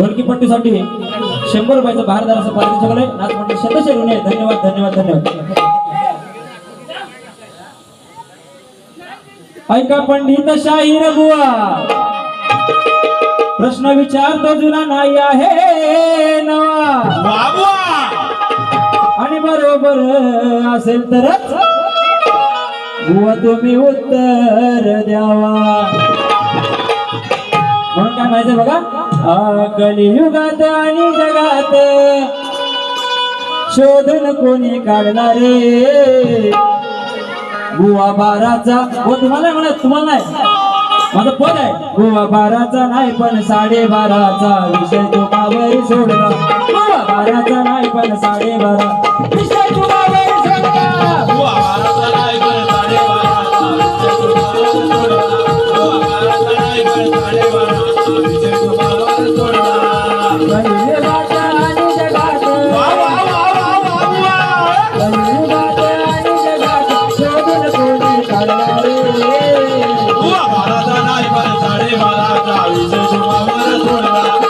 ढोलकी पट्टीसाठी शंभर रुपयाचं भारदाराचं पारितोषिक आलंय नाच मंडळ शतशे ऋणी. धन्यवाद धन्यवाद धन्यवाद. ऐका पंडित शाहीर बुवा. प्रश्न विचारतो जुना नाही आहे नवा. आणि बरोबर असेल तरच बुवा तुम्ही उत्तर द्यावा. म्हणून काय माहिती बघा? कलियुगात आणि जगात. शोधून कोणी काढणारे? बुवा बाराचा हो तुम्हाला नाही म्हणत तुम्हाला नाही. माझं पद आहे. बुवा बाराचा नाही पण साडेबाराचा. विषय तुम्हावर सोडला बुवा बाराचा नाही पण साडेबारा. बारा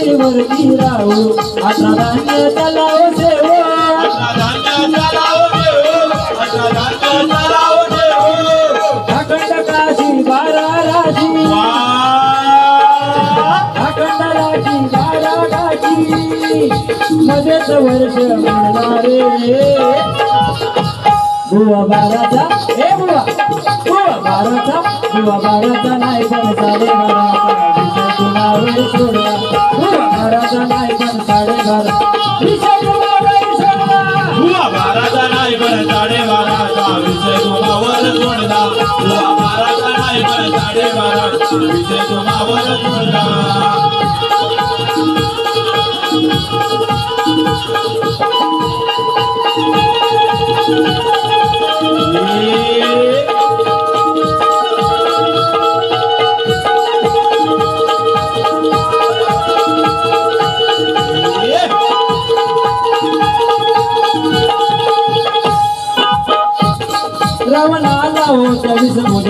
अवघड पृथ्वीवरती राहू आता धान्य तलाव सेवो अठरा धान्य चालावं देव, अखंड काशी बारा राशी अखंड राशी बारा काशी मध्येच वर्ष म्हणणारे बुवा बाराचा हे बुवा भारता बाराचा भारत नाही पण साडे बाराचा सोडला नाही पण साडे बारा विषय नाही पण विषय तुम्हावर सोडला. नाही पण विषय तुम्हावर सोडला.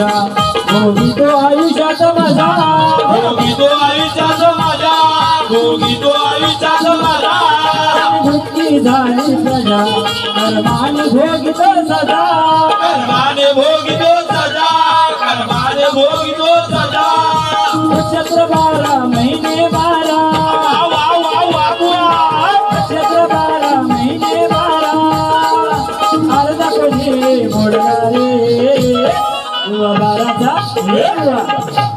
विसमुजा भोगी तो आयुष्यात माझा भोगी तो आईचाच माझा भोगी तो आईचाच माझा झाली प्रजा कर्माने भोगितो सदा. बाराचा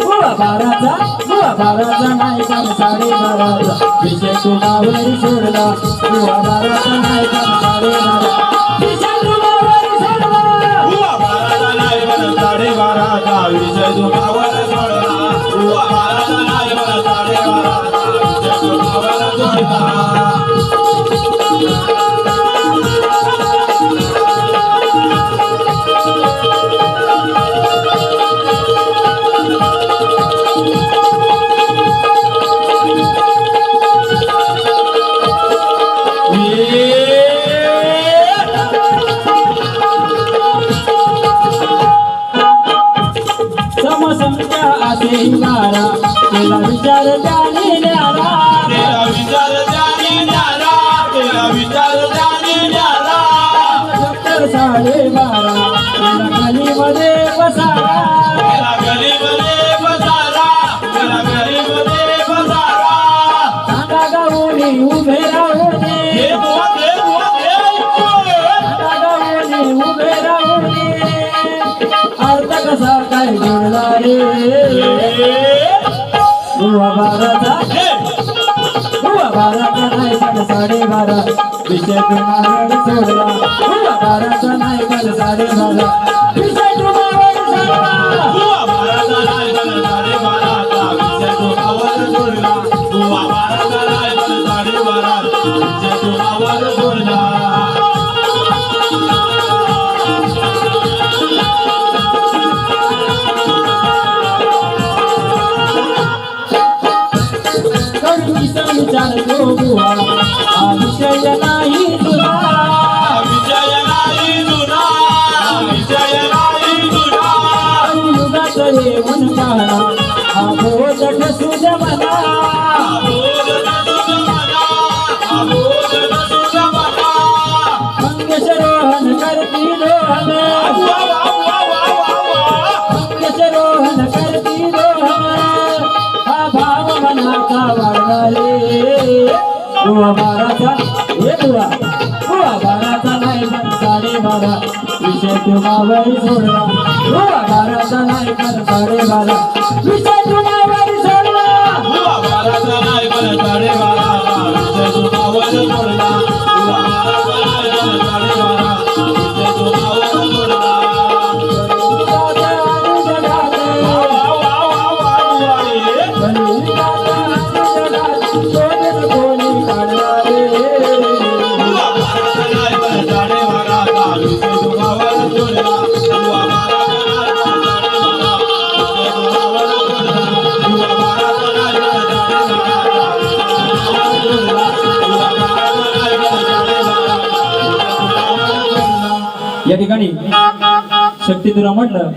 हे बाराचा बुवा बाराचा नाही पण साडे बाराचा विषय कुणावर सोडला बुवा बाराचा नाही साडे बारा सोडला बाराचा नाही सोडला बाराचा नाही सोडला असे बारा केला विचार त्याने न्यारा. तेरा विचार जाणी न्यारा. तेरा विचार जाणी न्यारा. सत्तर साडे बारा. केला गलीमध्ये बसारा तेरा गलीमध्ये सारे बारा विषय तुम्हाला सोडला बुवा बाराचा नाही पण सारे बारा. विषय तुम्हाला सोडला बुवा बाराचा नाही सारे बारा. विषय तो आवर सोडला बुवा बाराचा विचारतो बुवा नाही तुला विजय नाही विजय नाही युगात हा मना मंगेश रोहन करती रोहन मंगेश रोहन करती रोहन हा भाव मनाचा रे बुवा बाराचा हे बुवा बाराचा नाही पण विषय सोडला? बाराचा नाही पण विषय सोडला? बाराचा नाही पण या ठिकाणी शक्ती तुला म्हटलं